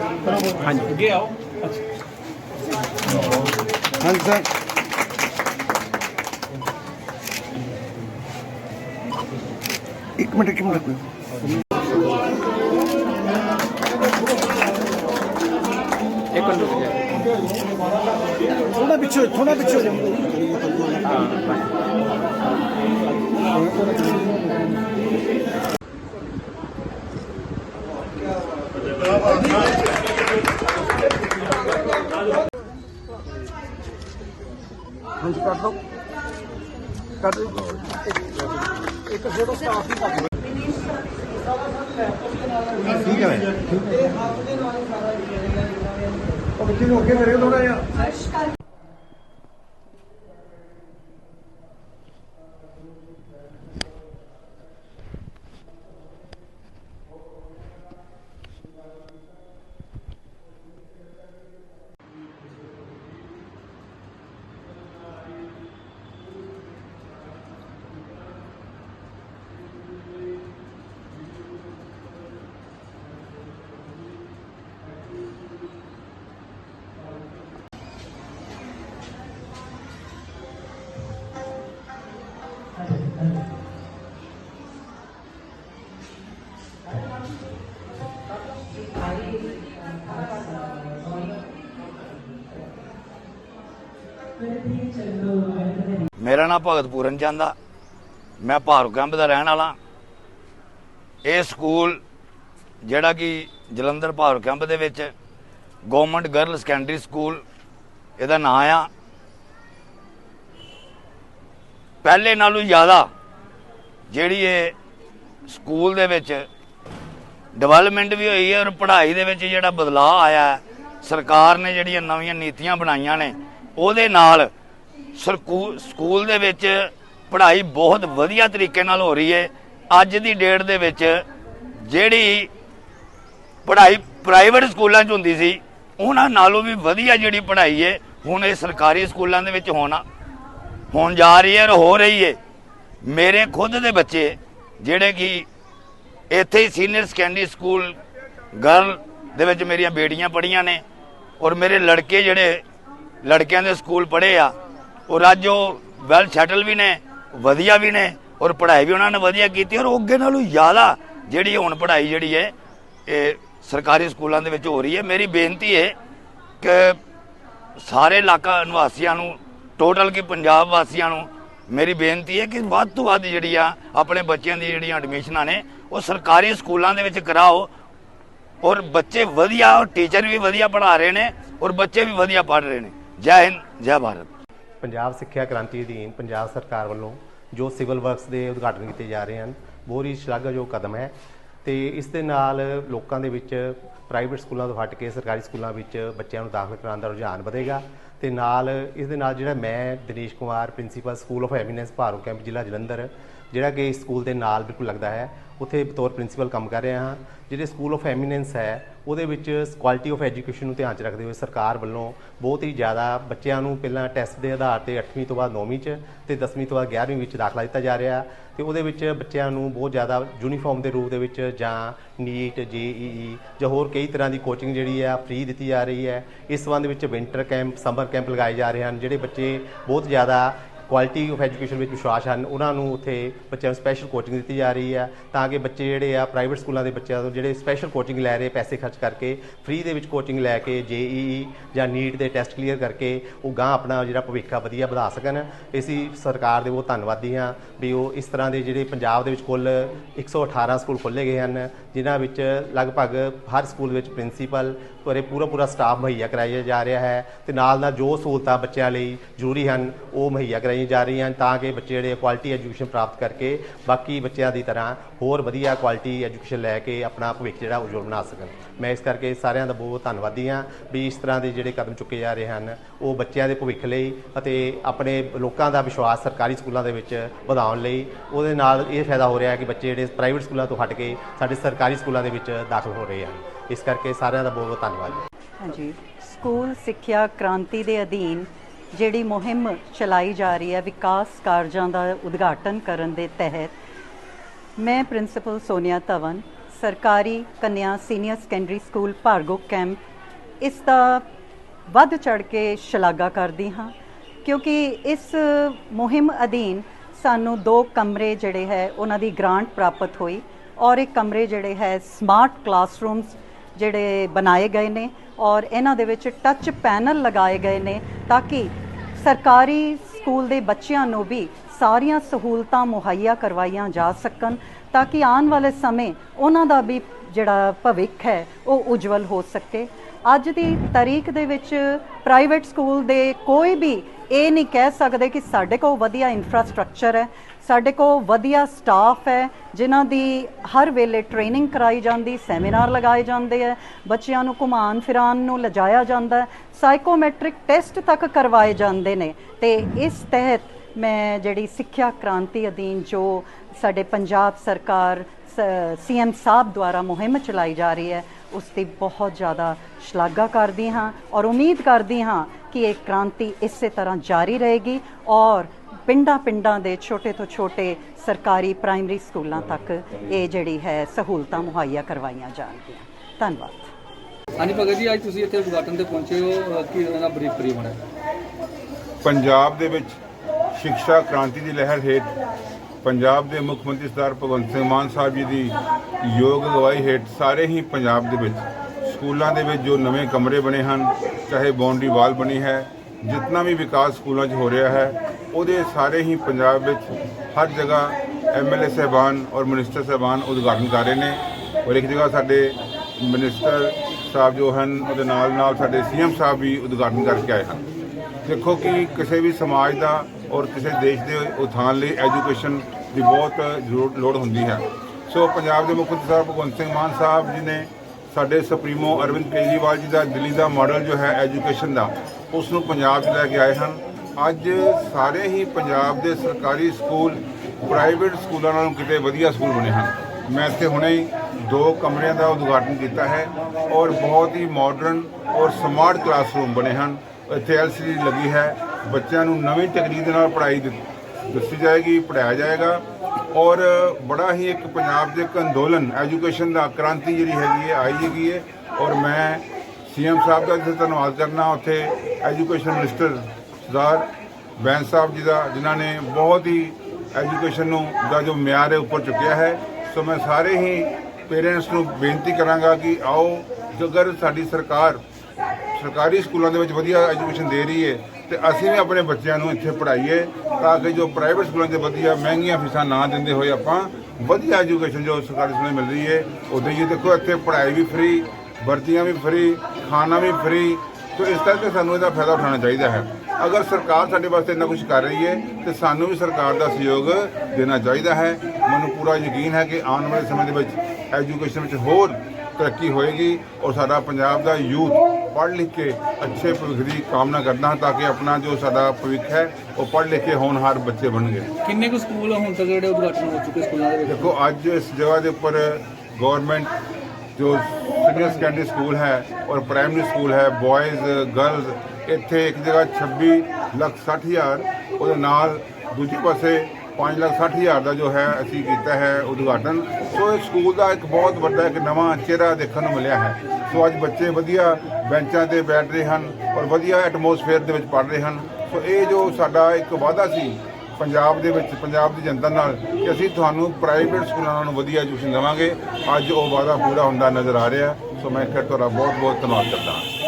ਹਾਂਜੀ ਅੱਗੇ ਆਓ ਹਾਂਜੀ ਸਰ ਇੱਕ ਮਿੰਟ ਇੱਕ ਮਿੰਟ ਰੁਕੋ ਇੱਕ ਮਿੰਟ ਰੁਕ ਜਾਓ ਥੋੜਾ ਪਿੱਛੇ ਥੋੜਾ ਪਿੱਛੇ ਹੋ ਹਾਂਜੀ ਕਰ ਦੋ ਕਰ ਦਿਓ। ਇੱਕ- ਇੱਕ ਫੋਟੋ ਸਟਾਫ ਦੀ ਕਰ ਦਿਓ। ਠੀਕ ਹੈ ਠੀਕ ਹੈ ਉਹ ਬੱਚੇ ਨੂੰ ਅੱਗੇ ਕਰਿਓ ਥੋੜਾ ਜਿਹਾ ਮੇਰਾ ਨਾਮ ਭਗਤ ਪੂਰਨ ਚੰਦ ਆ। ਮੈਂ ਭਾਰੂ ਕੈਂਪ ਦਾ ਰਹਿਣ ਵਾਲਾ। ਇਹ ਸਕੂਲ ਜਿਹੜਾ ਕਿ ਜਲੰਧਰ ਭਾਰੂ ਕੈਂਪ ਦੇ ਵਿੱਚ ਗਵਰਨਮੈਂਟ ਗਰਲ ਸੈਕੰਡਰੀ ਸਕੂਲ ਇਹਦਾ ਨਾਂ ਆ। ਪਹਿਲੇ ਨਾਲੋਂ ਜ਼ਿਆਦਾ ਜਿਹੜੀ ਇਹ ਸਕੂਲ ਦੇ ਵਿੱਚ ਡਿਵੈਲਪਮੈਂਟ ਵੀ ਹੋਈ ਹੈ ਔਰ ਪੜ੍ਹਾਈ ਦੇ ਵਿੱਚ ਜਿਹੜਾ ਬਦਲਾਅ ਆਇਆ ਸਰਕਾਰ ਨੇ ਜਿਹੜੀਆਂ ਨਵੀਆਂ ਨੀਤੀਆਂ ਬਣਾਈਆਂ ਨੇ, ਉਹਦੇ ਨਾਲ ਸਰਕੂ- ਸਕੂਲ ਦੇ ਵਿੱਚ ਪੜ੍ਹਾਈ ਬਹੁਤ ਵਧੀਆ ਤਰੀਕੇ ਨਾਲ ਹੋ ਰਹੀ ਹੈ। ਅੱਜ ਦੀ ਡੇਟ ਦੇ ਵਿੱਚ ਜਿਹੜੀ ਪੜ੍ਹਾਈ ਪ੍ਰਾਈਵੇਟ ਸਕੂਲਾਂ 'ਚ ਹੁੰਦੀ ਸੀ, ਉਹਨਾਂ ਨਾਲੋਂ ਵੀ ਵਧੀਆ ਜਿਹੜੀ ਪੜ੍ਹਾਈ ਹੈ, ਹੁਣ ਇਹ ਸਰਕਾਰੀ ਸਕੂਲਾਂ ਦੇ ਵਿੱਚ ਹੋਣਾ, ਹੋਣ ਜਾ ਰਹੀ ਹੈ ਔਰ ਹੋ ਰਹੀ ਹੈ। ਮੇਰੇ ਖੁਦ ਦੇ ਬੱਚੇ, ਜਿਹੜੇ ਕਿ ਇੱਥੇ ਹੀ ਸੀਨੀਅਰ ਸੈਕੰਡਰੀ ਸਕੂਲ ਗਰਲ ਦੇ ਵਿੱਚ ਮੇਰੀਆਂ ਬੇਟੀਆਂ ਪੜ੍ਹੀਆਂ ਨੇ ਔਰ ਮੇਰੇ ਲੜਕੇ ਜਿਹੜੇ ਲੜਕਿਆਂ ਦੇ ਸਕੂਲ ਪੜ੍ਹੇ ਆ, ਔਰ ਅੱਜ ਉਹ ਵੈਲ ਸੈਟਲ ਵੀ ਨੇ, ਵਧੀਆ ਵੀ ਨੇ, ਔਰ ਪੜ੍ਹਾਈ ਵੀ ਉਹਨਾਂ ਨੇ ਵਧੀਆ ਕੀਤੀ, ਔਰ ਅੱਗੇ ਨਾਲੋਂ ਜ਼ਿਆਦਾ ਜਿਹੜੀ ਹੁਣ ਪੜ੍ਹਾਈ ਜਿਹੜੀ ਹੈ, ਇਹ ਸਰਕਾਰੀ ਸਕੂਲਾਂ ਦੇ ਵਿੱਚ ਹੋ ਰਹੀ ਹੈ। ਮੇਰੀ ਬੇਨਤੀ ਹੈ ਕਿ ਸਾਰੇ ਇਲਾਕਾ ਨਿਵਾਸੀਆਂ ਨੂੰ ਟੋਟਲ ਕੀ ਪੰਜਾਬ ਵਾਸੀਆਂ ਨੂੰ ਮੇਰੀ ਬੇਨਤੀ ਹੈ ਕਿ ਵੱਧ ਤੋਂ ਵੱਧ ਜਿਹੜੀ ਆ ਆਪਣੇ ਬੱਚਿਆਂ ਦੀ ਜਿਹੜੀਆਂ ਐਡਮਿਸ਼ਨਾਂ ਨੇ ਉਹ ਸਰਕਾਰੀ ਸਕੂਲਾਂ ਦੇ ਵਿੱਚ ਕਰਾਓ। ਔਰ ਬੱਚੇ ਵਧੀਆ ਔਰ ਟੀਚਰ ਵੀ ਵਧੀਆ ਪੜ੍ਹਾ ਰਹੇ ਨੇ ਔਰ ਬੱਚੇ ਵੀ ਵਧੀਆ ਪੜ੍ਹ ਰਹੇ ਨੇ। ਜੈ ਹਿੰਦ, ਜੈ ਭਾਰਤ। ਪੰਜਾਬ ਸਿੱਖਿਆ ਕ੍ਰਾਂਤੀ ਅਧੀਨ ਪੰਜਾਬ ਸਰਕਾਰ ਵੱਲੋਂ ਜੋ ਸਿਵਲ ਵਰਕਸ ਦੇ ਉਦਘਾਟਨ ਕੀਤੇ ਜਾ ਰਹੇ ਹਨ, ਬਹੁਤ ਹੀ ਸ਼ਲਾਘਾਯੋਗ ਕਦਮ ਹੈ ਤੇ ਇਸ ਦੇ ਨਾਲ ਲੋਕਾਂ ਦੇ ਵਿੱਚ ਪ੍ਰਾਈਵੇਟ ਸਕੂਲਾਂ ਤੋਂ ਹਟ ਕੇ ਸਰਕਾਰੀ ਸਕੂਲਾਂ ਵਿੱਚ ਬੱਚਿਆਂ ਨੂੰ ਦਾਖਲ ਕਰਾਉਣ ਦਾ ਰੁਝਾਨ ਵਧੇਗਾ ਤੇ ਨਾਲ ਇਸ ਦੇ ਨਾਲ ਜਿਹੜਾ ਮੈਂ, Dinesh Kumar, principal school of eminence Bharu camp ਜ਼ਿਲ੍ਹਾ ਜਲੰਧਰ, ਜਿਹੜਾ ਕਿ ਇਸ ਸਕੂਲ ਦੇ ਨਾਲ ਬਿਲਕੁਲ ਲੱਗਦਾ ਹੈ ਉੱਥੇ ਬਤੌਰ ਪ੍ਰਿੰਸੀਪਲ ਕੰਮ ਕਰ ਰਿਹਾ ਹਾਂ। ਜਿਹੜੇ ਸਕੂਲ ਆਫ ਐਮੀਨੈਂਸ ਹੈ, ਉਹਦੇ ਵਿੱਚ ਕੁਆਲਿਟੀ ਆਫ ਐਜੂਕੇਸ਼ਨ ਨੂੰ ਧਿਆਨ 'ਚ ਰੱਖਦੇ ਹੋਏ ਸਰਕਾਰ ਵੱਲੋਂ ਬਹੁਤ ਹੀ ਜ਼ਿਆਦਾ ਬੱਚਿਆਂ ਨੂੰ ਪਹਿਲਾਂ ਟੈਸਟ ਦੇ ਆਧਾਰ ਤੇ 8ਵੀਂ ਤੋਂ ਬਾਅਦ 9ਵੀਂ 'ਚ ਤੇ 10ਵੀਂ ਤੋਂ ਬਾਅਦ 11ਵੀਂ ਵਿੱਚ ਦਾਖਲਾ ਦਿੱਤਾ ਜਾ ਰਿਹਾ ਤੇ ਉਹਦੇ ਵਿੱਚ ਬੱਚਿਆਂ ਨੂੰ ਬਹੁਤ ਜ਼ਿਆਦਾ ਯੂਨੀਫਾਰਮ ਦੇ ਰੂਪ ਦੇ ਵਿੱਚ ਜਾਂ ਨੀਟ ਜੇਈਈ ਜਾਂ ਹੋਰ ਕਈ ਤਰ੍ਹਾਂ ਦੀ ਕੋਚਿੰਗ ਜਿਹੜੀ ਆ ਫ੍ਰੀ ਦਿੱਤੀ ਜਾ ਰਹੀ ਹੈ। ਇਸ ਸੰਬੰਧ ਵਿੱਚ ਵਿੰਟਰ ਕੈਂਪ ਸਮਰ ਕੈਂਪ ਲਗਾਏ ਜਾ ਰਹੇ ਹਨ, ਜਿਹੜੇ ਬੱਚੇ ਬਹੁਤ ਜ਼ਿਆਦਾ ਕੁਆਲਿਟੀ ਆਫ ਐਜੂਕੇਸ਼ਨ ਵਿੱਚ ਵਿਸ਼ਵਾਸ ਹਨ, ਉਹਨਾਂ ਨੂੰ ਉੱਥੇ ਬੱਚਿਆਂ ਨੂੰ ਸਪੈਸ਼ਲ ਕੋਚਿੰਗ ਦਿੱਤੀ ਜਾ ਰਹੀ ਹੈ ਤਾਂ ਕਿ ਬੱਚੇ ਜਿਹੜੇ ਆ ਪ੍ਰਾਈਵੇਟ ਸਕੂਲਾਂ ਦੇ ਬੱਚਿਆਂ ਤੋਂ ਜਿਹੜੇ ਸਪੈਸ਼ਲ ਕੋਚਿੰਗ ਲੈ ਰਹੇ ਪੈਸੇ ਖਰਚ ਕਰਕੇ ਫ੍ਰੀ ਦੇ ਵਿੱਚ ਕੋਚਿੰਗ ਲੈ ਕੇ ਜੇਈਈ ਜਾਂ ਨੀਟ ਦੇ ਟੈਸਟ ਕਲੀਅਰ ਕਰਕੇ ਉਹ ਗਾਂ ਆਪਣਾ ਜਿਹੜਾ ਭਵਿੱਖ ਵਧੀਆ ਵਧਾ ਸਕਣ। ਅਸੀਂ ਸਰਕਾਰ ਦੇ ਬਹੁਤ ਧੰਨਵਾਦੀ ਹਾਂ ਵੀ ਉਹ ਇਸ ਤਰ੍ਹਾਂ ਦੇ ਜਿਹੜੇ ਪੰਜਾਬ ਦੇ ਵਿੱਚ ਕੁੱਲ 118 ਸਕੂਲ ਖੋਲ੍ਹੇ ਗਏ ਹਨ, ਜਿਨ੍ਹਾਂ ਵਿੱਚ ਲਗਭਗ ਹਰ ਸਕੂਲ ਵਿੱਚ ਪ੍ਰਿੰਸੀਪਲ ਬਾਰੇ ਪੂਰਾ ਪੂਰਾ ਸਟਾਫ ਮੁਹੱਈਆ ਕਰਾਇਆ ਜਾ ਰਿਹਾ ਹੈ ਤੇ ਨਾਲ ਨਾਲ ਜੋ ਸਹੂਲਤਾਂ ਬੱਚਿਆਂ ਲਈ ਜ਼ਰੂਰੀ ਹਨ, ਉਹ ਮੁਹੱਈਆ ਕਰਾਈਆਂ ਜਾ ਰਹੀਆਂ ਹਨ ਤਾਂ ਕਿ ਬੱਚੇ ਜਿਹੜੇ ਕੁਆਲਿਟੀ ਐਜੂਕੇਸ਼ਨ ਪ੍ਰਾਪਤ ਕਰਕੇ ਬਾਕੀ ਬੱਚਿਆਂ ਦੀ ਤਰ੍ਹਾਂ ਹੋਰ ਵਧੀਆ ਕੁਆਲਿਟੀ ਐਜੂਕੇਸ਼ਨ ਲੈ ਕੇ ਆਪਣਾ ਭਵਿੱਖ ਜਿਹੜਾ ਉਜਵਲ ਬਣਾ ਸਕਣ। ਮੈਂ ਇਸ ਕਰਕੇ ਸਾਰਿਆਂ ਦਾ ਬਹੁਤ ਧੰਨਵਾਦੀ ਹਾਂ ਵੀ ਇਸ ਤਰ੍ਹਾਂ ਦੇ ਜਿਹੜੇ ਕਦਮ ਚੁੱਕੇ ਜਾ ਰਹੇ ਹਨ, ਉਹ ਬੱਚਿਆਂ ਦੇ ਭਵਿੱਖ ਲਈ ਅਤੇ ਆਪਣੇ ਲੋਕਾਂ ਦਾ ਵਿਸ਼ਵਾਸ ਸਰਕਾਰੀ ਸਕੂਲਾਂ ਦੇ ਵਿੱਚ ਵਧਾਉਣ ਲਈ। ਉਹਦੇ ਨਾਲ ਇਹ ਫਾਇਦਾ ਹੋ ਰਿਹਾ ਹੈ ਕਿ ਬੱਚੇ ਜਿਹੜੇ ਪ੍ਰਾਈਵੇਟ ਸਕੂਲਾਂ ਤੋਂ ਹਟ ਕੇ ਸਾਡੇ ਸਰਕਾਰੀ ਸਕੂਲਾਂ ਦੇ ਵਿੱਚ ਦਾਖਲ ਹੋ ਰਹੇ ਹਨ। ਇਸ ਕਰਕੇ ਸਾਰਿਆਂ ਦਾ ਬਹੁਤ ਬਹੁਤ ਧੰਨਵਾਦ। ਹਾਂਜੀ, ਸਕੂਲ ਸਿੱਖਿਆ ਕ੍ਰਾਂਤੀ ਦੇ ਅਧੀਨ ਜਿਹੜੀ ਮੁਹਿੰਮ ਚਲਾਈ ਜਾ ਰਹੀ ਹੈ ਵਿਕਾਸ ਕਾਰਜਾਂ ਦਾ ਉਦਘਾਟਨ ਕਰਨ ਦੇ ਤਹਿਤ, ਮੈਂ ਪ੍ਰਿੰਸੀਪਲ ਸੋਨੀਆ ਧਵਨ, ਸਰਕਾਰੀ ਕੰਨਿਆ senior secondary school Bhargo camp, ਇਸ ਦਾ ਵੱਧ ਚੜ ਕੇ ਸ਼ਲਾਘਾ ਕਰਦੀ ਹਾਂ, ਕਿਉਂਕਿ ਇਸ ਮੁਹਿੰਮ ਅਧੀਨ ਸਾਨੂੰ ਦੋ ਕਮਰੇ ਜਿਹੜੇ ਹੈ, ਉਹਨਾਂ ਦੀ ਗ੍ਰਾਂਟ ਪ੍ਰਾਪਤ ਹੋਈ ਔਰ ਇੱਕ ਕਮਰੇ ਜਿਹੜੇ ਹੈ ਸਮਾਰਟ ਕਲਾਸਰੂਮਸ ਜਿਹੜੇ ਬਣਾਏ ਗਏ ਨੇ ਔਰ ਇਹਨਾਂ ਦੇ ਵਿੱਚ ਟੱਚ ਪੈਨਲ ਲਗਾਏ ਗਏ ਨੇ ਤਾਂ ਕਿ ਸਰਕਾਰੀ ਸਕੂਲ ਦੇ ਬੱਚਿਆਂ ਨੂੰ ਵੀ ਸਾਰੀਆਂ ਸਹੂਲਤਾਂ ਮੁਹੱਈਆ ਕਰਵਾਈਆਂ ਜਾ ਸਕਣ ਤਾਂ ਕਿ ਆਉਣ ਵਾਲੇ ਸਮੇਂ ਉਹਨਾਂ ਦਾ ਵੀ ਜਿਹੜਾ ਭਵਿੱਖ ਹੈ, ਉਹ ਉਜਵਲ ਹੋ ਸਕੇ। ਅੱਜ ਦੀ ਤਾਰੀਖ ਦੇ ਵਿੱਚ ਪ੍ਰਾਈਵੇਟ ਸਕੂਲ ਦੇ ਕੋਈ ਵੀ ਇਹ ਨਹੀਂ ਕਹਿ ਸਕਦੇ ਕਿ ਸਾਡੇ ਕੋਲ ਵਧੀਆ ਇਨਫਰਾਸਟ੍ਰਕਚਰ ਹੈ। ਸਾਡੇ ਕੋਲ ਵਧੀਆ ਸਟਾਫ ਹੈ, ਜਿਨ੍ਹਾਂ ਦੀ ਹਰ ਵੇਲੇ ਟ੍ਰੇਨਿੰਗ ਕਰਾਈ ਜਾਂਦੀ ਸੈਮੀਨਾਰ ਲਗਾਏ ਜਾਂਦੇ ਹੈ, ਬੱਚਿਆਂ ਨੂੰ ਘੁਮਾਉਣ ਫਿਰਾਉਣ ਨੂੰ ਲਿਜਾਇਆ ਜਾਂਦਾ ਹੈ ਸਾਈਕੋਮੈਟ੍ਰਿਕ ਟੈਸਟ ਤੱਕ ਕਰਵਾਏ ਜਾਂਦੇ ਨੇ। ਤੇ ਇਸ ਤਹਿਤ ਮੈਂ ਜਿਹੜੀ ਸਿੱਖਿਆ ਕ੍ਰਾਂਤੀ ਅਧੀਨ ਜੋ ਸਾਡੇ ਪੰਜਾਬ ਸਰਕਾਰ ਸੀਐਮ ਸਾਹਿਬ ਦੁਆਰਾ ਮੁਹਿੰਮ ਚਲਾਈ ਜਾ ਰਹੀ ਹੈ, ਉਸ ਦੀ ਬਹੁਤ ਜ਼ਿਆਦਾ ਸ਼ਲਾਘਾ ਕਰਦੀ ਹਾਂ ਔਰ ਉਮੀਦ ਕਰਦੀ ਹਾਂ ਕਿ ਇਹ ਕ੍ਰਾਂਤੀ ਇਸੇ ਤਰ੍ਹਾਂ ਜਾਰੀ ਰਹੇਗੀ ਔਰ ਪਿੰਡਾਂ ਪਿੰਡਾਂ ਦੇ ਛੋਟੇ ਤੋਂ ਛੋਟੇ ਸਰਕਾਰੀ ਪ੍ਰਾਇਮਰੀ ਸਕੂਲਾਂ ਤੱਕ ਇਹ ਜਿਹੜੀ ਹੈ ਸਹੂਲਤਾਂ ਮੁਹੱਈਆ ਕਰਵਾਈਆਂ ਜਾਣਗੀਆਂ। ਧੰਨਵਾਦ। ਹਾਂਜੀ ਭਗਤ ਜੀ ਅੱਜ ਤੁਸੀਂ ਇੱਥੇ ਉਦਘਾਟਨ ਤੇ ਪਹੁੰਚੇ ਹੋ। ਕੀ ਇਹਨਾਂ ਦਾ ਬਰੀਫ ਬਰੀਫ ਹੋਣਾ ਪੰਜਾਬ ਦੇ ਵਿੱਚ ਸਿੱਖਿਆ ਕ੍ਰਾਂਤੀ ਦੀ ਲਹਿਰ ਹੇਠ ਪੰਜਾਬ ਦੇ ਮੁੱਖ ਮੰਤਰੀ ਸਰਦਾਰ ਭਗਵੰਤ ਸਿੰਘ ਮਾਨ ਸਾਹਿਬ ਜੀ ਦੀ ਯੋਗ ਅਗਵਾਈ ਹੇਠ ਸਾਰੇ ਹੀ ਪੰਜਾਬ ਦੇ ਵਿੱਚ ਸਕੂਲਾਂ ਦੇ ਵਿੱਚ ਜੋ ਨਵੇਂ ਕਮਰੇ ਬਣੇ ਹਨ ਚਾਹੇ ਬਾਉਂਡਰੀ ਵਾਲ ਬਣੀ ਹੈ ਜਿੰਨਾ ਵੀ ਵਿਕਾਸ ਸਕੂਲਾਂ 'ਚ ਹੋ ਰਿਹਾ ਹੈ, ਉਹਦੇ ਸਾਰੇ ਹੀ ਪੰਜਾਬ ਵਿੱਚ ਹਰ ਜਗ੍ਹਾ ਐਮਐਲਏ ਸਹਿਬਾਨ ਔਰ ਮਿਨਿਸਟਰ ਸਹਿਬਾਨ ਉਦਘਾਟਨ ਕਰ ਰਹੇ ਨੇ। ਔਰ ਇੱਕ ਜਗ੍ਹਾ ਸਾਡੇ ਮਿਨਿਸਟਰ ਸਾਹਿਬ ਜੋ ਹਨ, ਉਹਦੇ ਨਾਲ ਨਾਲ ਸਾਡੇ ਸੀਐਮ ਸਾਹਿਬ ਵੀ ਉਦਘਾਟਨ ਕਰਕੇ ਆਏ ਹਨ। ਦੇਖੋ ਕਿ ਕਿਸੇ ਵੀ ਸਮਾਜ ਦਾ ਔਰ ਕਿਸੇ ਦੇਸ਼ ਦੇ ਉਥਾਨ ਲਈ ਐਜੂਕੇਸ਼ਨ ਦੀ ਬਹੁਤ ਜ਼ਰੂਰਤ, ਲੋੜ ਹੁੰਦੀ ਹੈ। ਸੋ ਪੰਜਾਬ ਦੇ ਮੁੱਖ ਮੰਤਰੀ ਸਾਹਿਬ ਭਗਵੰਤ ਸਿੰਘ ਮਾਨ ਸਾਹਿਬ ਜੀ ਨੇ ਸਾਡੇ ਸੁਪਰੀਮੋ ਅਰਵਿੰਦ ਕੇਜਰੀਵਾਲ ਜੀ ਦਾ ਦਿੱਲੀ ਦਾ ਮਾਡਲ ਜੋ ਹੈ ਐਜੂਕੇਸ਼ਨ ਦਾ ਉਸ ਨੂੰ ਪੰਜਾਬ 'ਚ ਲੈ ਕੇ ਆਏ ਹਨ। ਅੱਜ ਸਾਰੇ ਹੀ ਪੰਜਾਬ ਦੇ ਸਰਕਾਰੀ ਸਕੂਲ, ਪ੍ਰਾਈਵੇਟ ਸਕੂਲਾਂ ਨਾਲੋਂ ਕਿਤੇ ਵਧੀਆ ਸਕੂਲ ਬਣੇ ਹਨ। ਮੈਂ ਇੱਥੇ ਹੁਣੇ ਹੀ ਦੋ ਕਮਰਿਆਂ ਦਾ ਉਦਘਾਟਨ ਕੀਤਾ ਹੈ ਔਰ ਬਹੁਤ ਹੀ ਮਾਡਰਨ ਔਰ ਸਮਾਰਟ ਕਲਾਸਰੂਮ ਬਣੇ ਹਨ। ਇੱਥੇ ਐਲਸੀਡੀ ਲੱਗੀ ਹੈ। ਬੱਚਿਆਂ ਨੂੰ ਨਵੀਂ ਤਕਨੀਕ ਦੇ ਨਾਲ ਪੜ੍ਹਾਈ ਦਿੱਤ- ਦੱਸੀ ਜਾਏਗੀ, ਪੜ੍ਹਾਇਆ ਜਾਏਗਾ ਔਰ ਬੜਾ ਹੀ ਇੱਕ ਪੰਜਾਬ ਦੇ ਇੱਕ ਅੰਦੋਲਨ ਐਜੂਕੇਸ਼ਨ ਦਾ ਕ੍ਰਾਂਤੀ ਜਿਹੜੀ ਹੈਗੀ ਹੈ, ਆਈ ਹੈਗੀ ਹੈ ਔਰ ਮੈਂ ਸੀਐਮ ਸਾਹਿਬ ਦਾ ਜਿੱਥੇ ਧੰਨਵਾਦ ਕਰਨਾ, ਉੱਥੇ ਐਜੂਕੇਸ਼ਨ ਮਿਨਿਸਟਰ ਸਰਦਾਰ ਬੈਂਸ ਸਾਹਿਬ ਜੀ ਦਾ, ਜਿਨ੍ਹਾਂ ਨੇ ਬਹੁਤ ਹੀ ਐਜੂਕੇਸ਼ਨ ਨੂੰ, ਦਾ ਜੋ ਮਿਆਰ ਹੈ, ਉੱਪਰ ਚੁੱਕਿਆ ਹੈ। ਸੋ ਮੈਂ ਸਾਰੇ ਹੀ ਪੇਰੈਂਟਸ ਨੂੰ ਬੇਨਤੀ ਕਰਾਂਗਾ ਕਿ ਆਓ ਜੇਕਰ ਸਾਡੀ ਸਰਕਾਰ ਸਰਕਾਰੀ ਸਕੂਲਾਂ ਦੇ ਵਿੱਚ ਵਧੀਆ ਐਜੂਕੇਸ਼ਨ ਦੇ ਰਹੀ ਹੈ, ਤੇ ਅਸੀਂ ਵੀ ਆਪਣੇ ਬੱਚਿਆਂ ਨੂੰ ਇੱਥੇ ਪੜ੍ਹਾਈਏ, ਤਾਂ ਕਿ ਜੋ ਪ੍ਰਾਈਵੇਟ ਸਕੂਲਾਂ 'ਚ ਵਧੀਆ ਮਹਿੰਗੀਆਂ ਫੀਸਾਂ ਨਾ ਦਿੰਦੇ ਹੋਏ ਆਪਾਂ ਵਧੀਆ ਐਜੂਕੇਸ਼ਨ ਜੋ ਸਰਕਾਰੀ ਸਕੂਲਾਂ ਮਿਲ ਰਹੀ ਹੈ ਉਹ ਹੀ ਦੇਖੋ ਇੱਥੇ ਪੜ੍ਹਾਈ ਵੀ ਫ੍ਰੀ ਵਰਦੀਆਂ ਵੀ ਫ੍ਰੀ ਖਾਣਾ ਵੀ ਫ੍ਰੀ ਤੋ ਇਸ ਕਰਕੇ ਸਾਨੂੰ ਇਹਦਾ ਫਾਇਦਾ ਉਠਾਉਣਾ ਚਾਹੀਦਾ ਹੈ। ਅਗਰ ਸਰਕਾਰ ਸਾਡੇ ਵਾਸਤੇ ਇੰਨਾ ਕੁਝ ਕਰ ਰਹੀ ਹੈ ਤੇ ਸਾਨੂੰ ਵੀ ਸਰਕਾਰ ਦਾ ਸਹਿਯੋਗ ਦੇਣਾ ਚਾਹੀਦਾ ਹੈ। ਮੈਨੂੰ ਪੂਰਾ ਯਕੀਨ ਹੈ ਕਿ ਆਉਣ ਵਾਲੇ ਸਮੇਂ ਦੇ ਵਿੱਚ ਐਜੂਕੇਸ਼ਨ ਵਿੱਚ ਹੋਰ ਤਰੱਕੀ ਹੋਏਗੀ ਔਰ ਸਾਡਾ ਪੰਜਾਬ ਦਾ ਯੂਥ ਪੜ੍ਹ ਲਿਖ ਕੇ ਅੱਛੇ ਭਵਿੱਖ ਦੀ ਕਾਮਨਾ ਕਰਦਾ ਹਾਂ ਤਾਂ ਕਿ ਆਪਣਾ ਜੋ ਸਾਡਾ ਭਵਿੱਖ ਹੈ ਉਹ ਪੜ੍ਹ ਲਿਖ ਕੇ ਹੋਣਹਾਰ ਬੱਚੇ ਬਣਨਗੇ। ਕਿੰਨੇ ਕੁ ਸਕੂਲ ਹੁਣ ਤੱਕ ਜਿਹੜੇ ਉਦਘਾਟਨ ਹੋ ਚੁੱਕੇ ਸਕੂਲਾਂ ਦੇ ਵਿੱਚ? ਦੇਖੋ ਅੱਜ ਇਸ ਜਗ੍ਹਾ ਦੇ ਉੱਪਰ ਗਵਰਨਮੈਂਟ ਜੋ ਸੀਨੀਅਰ ਸੈਕੰਡਰੀ ਸਕੂਲ ਹੈ ਔਰ ਪ੍ਰਾਇਮਰੀ ਸਕੂਲ ਹੈ ਬॉयਜ਼ ਗਰਲਜ਼ ਇੱਥੇ ਇੱਕ ਜਗ੍ਹਾ 26 ਲੱਖ 60 ਹਜ਼ਾਰ, ਉਹਦੇ ਨਾਲ ਦੂਜੀ ਪਾਸੇ 5 ਲੱਖ 60 ਹਜ਼ਾਰ ਦਾ ਜੋ ਹੈ ਅਸੀਂ ਕੀਤਾ ਹੈ ਉਦਘਾਟਨ। ਸੋ ਇਹ ਸਕੂਲ ਦਾ ਇੱਕ ਬਹੁਤ ਵੱਡਾ ਇੱਕ ਨਵਾਂ ਚਿਹਰਾ ਦੇਖਣ ਨੂੰ ਮਿਲਿਆ ਹੈ। ਸੋ ਅੱਜ ਬੱਚੇ ਵਧੀਆ ਬੈਂਚਾਂ ਤੇ ਬੈਠ ਰਹੇ ਹਨ ਔਰ ਵਧੀਆ ਐਟਮੋਸਫੇਅਰ ਦੇ ਵਿੱਚ ਪੜ੍ਹ ਰਹੇ ਹਨ। ਸੋ ਇਹ ਜੋ ਸਾਡਾ ਇੱਕ ਵਾਅਦਾ ਸੀ ਪੰਜਾਬ ਦੇ ਵਿੱਚ, ਪੰਜਾਬ ਦੀ ਜਨਤਾ ਨਾਲ ਕਿ ਅਸੀਂ ਤੁਹਾਨੂੰ ਪ੍ਰਾਈਵੇਟ ਸਕੂਲਾਂ ਨੂੰ ਵਧੀਆ ਐਜੂਕੇਸ਼ਨ ਦੇਵਾਂਗੇ। ਅੱਜ ਉਹ ਵਾਅਦਾ ਪੂਰਾ ਹੁੰਦਾ ਨਜ਼ਰ ਆ ਰਿਹਾ। ਸੋ ਮੈਂ ਫਿਰ ਤੁਹਾਡਾ ਬਹੁਤ ਬਹੁਤ ਧੰਨਵਾਦ ਕਰਦਾ ਹਾਂ।